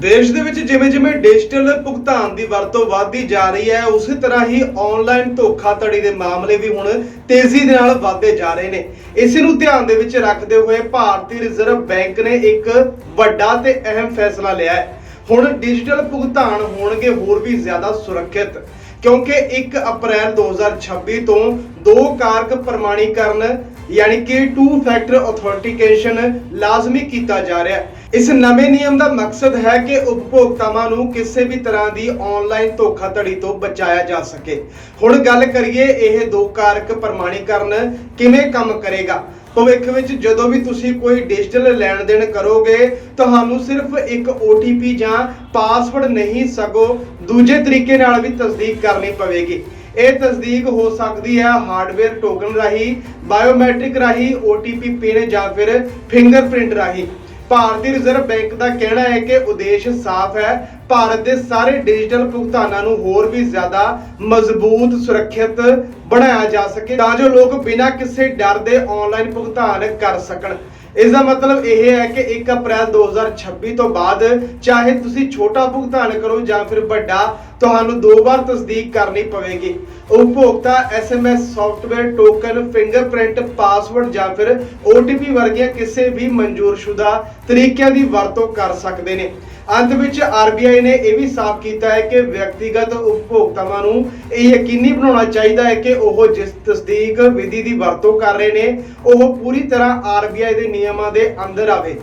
ਦੇਸ਼ ਦੇ ਵਿੱਚ ਜਿਵੇਂ ਜਿਵੇਂ ਡਿਜੀਟਲ ਭੁਗਤਾਨ ਦੀ ਵਰਤੋਂ ਵਧਦੀ ਜਾ ਰਹੀ ਹੈ, ਉਸੇ ਤਰ੍ਹਾਂ ਹੀ ਆਨਲਾਈਨ ਧੋਖਾਧੜੀ ਦੇ ਮਾਮਲੇ ਵੀ ਹੁਣ ਤੇਜ਼ੀ ਦੇ ਨਾਲ ਵਧਦੇ ਜਾ ਰਹੇ ਨੇ। ਇਸ ਨੂੰ ਧਿਆਨ ਦੇ ਵਿੱਚ ਰੱਖਦੇ ਹੋਏ ਭਾਰਤੀ ਰਿਜ਼ਰਵ ਬੈਂਕ ਨੇ ਇੱਕ ਵੱਡਾ ਤੇ ਅਹਿਮ ਫੈਸਲਾ ਲਿਆ ਹੈ। ਹੁਣ ਡਿਜੀਟਲ ਭੁਗਤਾਨ ਹੋਣਗੇ ਹੋਰ ਵੀ ਜ਼ਿਆਦਾ ਸੁਰੱਖਿਅਤ, ਕਿਉਂਕਿ 1 ਅਪ੍ਰੈਲ 2026 ਤੋਂ ਦੋ ਕਾਰਕ ਪ੍ਰਮਾਣੀਕਰਨ ਯਾਨੀ ਕਿ ਟੂ ਫੈਕਟਰ ਅਥੈਂਟੀਕੇਸ਼ਨ ਲਾਜ਼ਮੀ ਕੀਤਾ ਜਾ ਰਿਹਾ ਹੈ। ਇਸ ਨਵੇਂ ਨਿਯਮ ਦਾ ਮਕਸਦ ਹੈ ਕਿ ਉਪਭੋਗਤਾਵਾਂ ਨੂੰ ਕਿਸੇ ਵੀ ਤਰ੍ਹਾਂ ਦੀ ਆਨਲਾਈਨ ਧੋਖਾਧੜੀ ਤੋਂ ਬਚਾਇਆ ਜਾ ਸਕੇ। ਹੁਣ ਗੱਲ ਕਰੀਏ ਇਹ ਦੋ ਕਾਰਕ ਪ੍ਰਮਾਣੀਕਰਨ ਕਿਵੇਂ ਕੰਮ ਕਰੇਗਾ। ਭਵਿੱਖ ਵਿੱਚ ਜਦੋਂ ਵੀ ਤੁਸੀਂ ਕੋਈ ਡਿਜੀਟਲ ਲੈਣ ਦੇਣ ਕਰੋਗੇ, ਤੁਹਾਨੂੰ ਸਿਰਫ ਇੱਕ OTP ਜਾਂ ਪਾਸਵਰਡ ਨਹੀਂ, ਸਗੋਂ ਦੂਜੇ ਤਰੀਕੇ ਨਾਲ ਵੀ ਤਸਦੀਕ ਕਰਨੀ ਪਵੇਗੀ। ਇਹ ਤਸਦੀਕ ਹੋ ਸਕਦੀ ਹੈ ਹਾਰਡਵੇਅਰ ਟੋਕਨ ਰਾਹੀਂ ਬਾਇਓਮੈਟ੍ਰਿਕ ਰਾਹੀਂ, OTP ਪਿਨ ਜਾਂ ਫਿਰ ਫਿੰਗਰਪ੍ਰਿੰਟ ਰਾਹੀਂ। ਭਾਰਤੀ ਰਿਜ਼ਰਵ ਬੈਂਕ ਦਾ ਕਹਿਣਾ ਹੈ ਕਿ ਉਦੇਸ਼ ਸਾਫ਼ ਹੈ। ਭਾਰਤ ਦੇ ਸਾਰੇ ਡਿਜੀਟਲ ਭੁਗਤਾਨਾਂ ਨੂੰ ਹੋਰ ਵੀ ਜ਼ਿਆਦਾ ਮਜ਼ਬੂਤ, ਸੁਰੱਖਿਅਤ ਬਣਾਇਆ ਜਾ ਸਕੇ ਤਾਂ ਜੋ ਲੋਕ ਬਿਨਾਂ ਕਿਸੇ ਡਰ ਦੇ ਆਨਲਾਈਨ ਭੁਗਤਾਨ ਕਰ ਸਕਣ। ਇਸ ਦਾ ਮਤਲਬ ਇਹ ਹੈ ਕਿ 1 ਅਪ੍ਰੈਲ 2026 ਤੋਂ ਬਾਅਦ ਚਾਹੇ ਤੁਸੀਂ ਛੋਟਾ ਭੁਗਤਾਨ ਕਰੋ ਜਾਂ ਫਿਰ ਵੱਡਾ ਤੁਹਾਨੂੰ ਦੋ ਵਾਰ ਤਸਦੀਕ ਕਰਨੀ ਪਵੇਗੀ। ਉਪਭੋਗਤਾ SMS software token fingerprint password ਜਾਂ ਫਿਰ OTP ਵਰਗੀਆਂ ਕਿਸੇ ਵੀ ਮਨਜ਼ੂਰਸ਼ੁਦਾ ਤਰੀਕਿਆਂ ਦੀ ਵਰਤੋਂ ਕਰ ਸਕਦੇ ਨੇ। ਅੰਤ ਵਿੱਚ RBI ਨੇ ਇਹ ਵੀ ਸਾਫ਼ ਕੀਤਾ ਹੈ ਕਿ ਵਿਅਕਤੀਗਤ ਉਪਭੋਗਤਾਵਾਂ ਨੂੰ ਇਹ ਯਕੀਨੀ ਬਣਾਉਣਾ ਚਾਹੀਦਾ ਹੈ ਕਿ ਉਹ ਜਿਸ ਤਸਦੀਕ ਵਿਧੀ ਦੀ ਵਰਤੋਂ ਕਰ ਰਹੇ ਨੇ, ਉਹ ਪੂਰੀ ਤਰ੍ਹਾਂ RBI ਦੇ ਨਿਯਮਾਂ ਦੇ ਅੰਦਰ ਆਵੇ।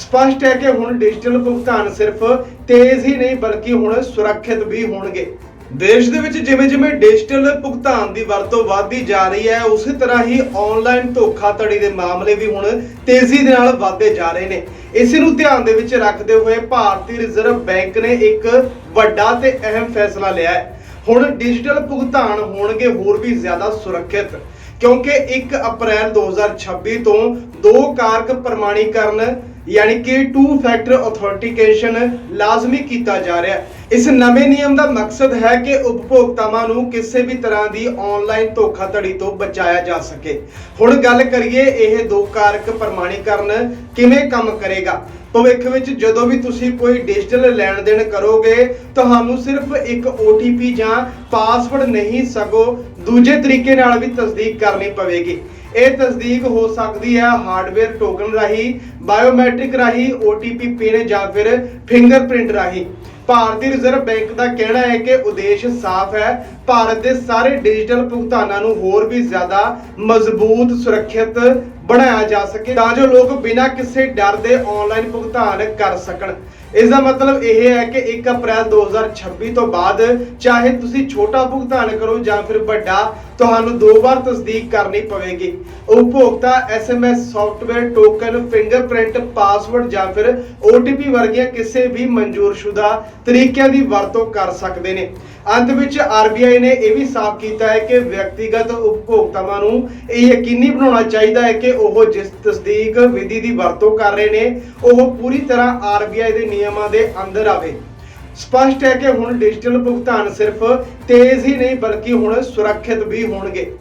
ਸਪਸ਼ਟ ਹੈ ਕਿ ਹੁਣ ਡਿਜੀਟਲ ਭੁਗਤਾਨ ਸਿਰਫ ਤੇਜ਼ ਹੀ ਨਹੀਂ ਬਲਕਿ ਹੁਣ ਸੁਰੱਖਿਅਤ ਵੀ ਹੋਣਗੇ। ਦੇਸ਼ ਦੇ ਵਿੱਚ ਜਿਵੇਂ ਜਿਵੇਂ ਡਿਜੀਟਲ ਭੁਗਤਾਨ ਦੀ ਵਰਤੋਂ ਵਧਦੀ ਜਾ ਰਹੀ ਹੈ, ਉਸੇ ਤਰ੍ਹਾਂ ਹੀ ਆਨਲਾਈਨ ਧੋਖਾਧੜੀ ਦੇ ਮਾਮਲੇ ਵੀ ਹੁਣ ਤੇਜ਼ੀ ਦੇ ਨਾਲ ਵਧਦੇ ਜਾ ਰਹੇ ਨੇ। ਇਸੇ ਨੂੰ ਧਿਆਨ ਦੇ ਵਿੱਚ ਰੱਖਦੇ ਹੋਏ ਭਾਰਤੀ ਰਿਜ਼ਰਵ ਬੈਂਕ ਨੇ ਇੱਕ ਵੱਡਾ ਤੇ ਅਹਿਮ ਫੈਸਲਾ ਲਿਆ ਹੈ। ਹੁਣ ਡਿਜੀਟਲ ਭੁਗਤਾਨ ਹੋਣਗੇ ਹੋਰ ਵੀ ਜ਼ਿਆਦਾ ਸੁਰੱਖਿਅਤ, ਕਿਉਂਕਿ 1 ਅਪ੍ਰੈਲ 2026 ਤੋਂ ਦੋ ਕਾਰਕ ਪ੍ਰਮਾਣੀਕਰਨ ਯਾਨੀ ਕਿ ਟੂ ਫੈਕਟਰ ਅਥੈਂਟੀਕੇਸ਼ਨ ਲਾਜ਼ਮੀ ਕੀਤਾ ਜਾ ਰਿਹਾ ਹੈ। ਇਸ ਨਵੇਂ ਨਿਯਮ ਦਾ ਮਕਸਦ ਹੈ ਕਿ ਉਪਭੋਗਤਾਵਾਂ ਨੂੰ ਕਿਸੇ ਵੀ ਤਰ੍ਹਾਂ ਦੀ ਆਨਲਾਈਨ ਧੋਖਾਧੜੀ ਤੋਂ ਬਚਾਇਆ ਜਾ ਸਕੇ। ਹੁਣ ਗੱਲ ਕਰੀਏ ਇਹ ਦੋ ਕਾਰਕ ਪ੍ਰਮਾਣੀਕਰਨ ਕਿਵੇਂ ਕੰਮ ਕਰੇਗਾ। ਭਵਿੱਖ ਵਿੱਚ ਜਦੋਂ ਵੀ ਤੁਸੀਂ ਕੋਈ ਡਿਜੀਟਲ ਲੈਣ ਦੇਣ ਕਰੋਗੇ, ਤੁਹਾਨੂੰ ਸਿਰਫ ਇੱਕ OTP ਜਾਂ ਪਾਸਵਰਡ ਨਹੀਂ, ਸਗੋਂ ਦੂਜੇ ਤਰੀਕੇ ਨਾਲ ਵੀ ਤਸਦੀਕ ਕਰਨੀ ਪਵੇਗੀ। ਇਹ ਤਸਦੀਕ ਹੋ ਸਕਦੀ ਹੈ ਹਾਰਡਵੇਅਰ ਟੋਕਨ ਰਾਹੀਂ ਬਾਇਓਮੈਟ੍ਰਿਕ ਰਾਹੀਂ OTP ਪਿਨ ਜਾਂ ਫਿਰ ਫਿੰਗਰਪ੍ਰਿੰਟ ਰਾਹੀਂ। ਭਾਰਤੀ ਰਿਜ਼ਰਵ ਬੈਂਕ ਦਾ ਕਹਿਣਾ ਹੈ ਕਿ ਉਦੇਸ਼ ਸਾਫ਼ ਹੈ। ਭਾਰਤ ਦੇ ਸਾਰੇ ਡਿਜੀਟਲ ਭੁਗਤਾਨਾਂ ਨੂੰ ਹੋਰ ਵੀ ਜ਼ਿਆਦਾ ਮਜ਼ਬੂਤ, ਸੁਰੱਖਿਅਤ ਬਣਾਇਆ ਜਾ ਸਕੇ ਤਾਂ ਜੋ ਲੋਕ ਬਿਨਾਂ ਕਿਸੇ ਡਰ ਦੇ ਆਨਲਾਈਨ ਭੁਗਤਾਨ ਕਰ ਸਕਣ। ਇਸ ਦਾ ਮਤਲਬ ਇਹ ਹੈ ਕਿ 1 ਅਪ੍ਰੈਲ 2026 ਤੋਂ ਬਾਅਦ ਚਾਹੇ ਤੁਸੀਂ ਛੋਟਾ ਭੁਗਤਾਨ ਕਰੋ ਜਾਂ ਫਿਰ ਵੱਡਾ, ਤੁਹਾਨੂੰ ਦੋ ਵਾਰ ਤਸਦੀਕ ਕਰਨੀ ਪਵੇਗੀ। ਉਪਭੋਗਤਾ SMS software token fingerprint password ਜਾਂ ਫਿਰ OTP ਵਰਗੀਆਂ ਕਿਸੇ ਵੀ ਮਨਜ਼ੂਰਸ਼ੁਦਾ ਤਰੀਕਿਆਂ ਦੀ ਵਰਤੋਂ ਕਰ ਸਕਦੇ ਨੇ। ਅੰਤ ਵਿੱਚ RBI ਨੇ ਇਹ ਵੀ ਸਾਫ਼ ਕੀਤਾ ਹੈ ਕਿ ਵਿਅਕਤੀਗਤ ਉਪਭੋਗਤਾਵਾਂ ਨੂੰ ਇਹ ਯਕੀਨੀ ਬਣਾਉਣਾ ਚਾਹੀਦਾ ਹੈ ਕਿ ਉਹ ਜਿਸ ਤਸਦੀਕ ਵਿਧੀ ਦੀ ਵਰਤੋਂ ਕਰ ਰਹੇ ਨੇ, ਉਹ ਪੂਰੀ ਤਰ੍ਹਾਂ RBI ਦੇ ਨਿਯਮਾਂ ਦੇ ਅੰਦਰ ਆਵੇ। ਸਪਸ਼ਟ ਹੈ ਕਿ ਹੁਣ ਡਿਜੀਟਲ ਭੁਗਤਾਨ ਸਿਰਫ ਤੇਜ਼ ਹੀ ਨਹੀਂ, ਬਲਕਿ ਹੁਣ ਸੁਰੱਖਿਅਤ ਵੀ ਹੋਣਗੇ।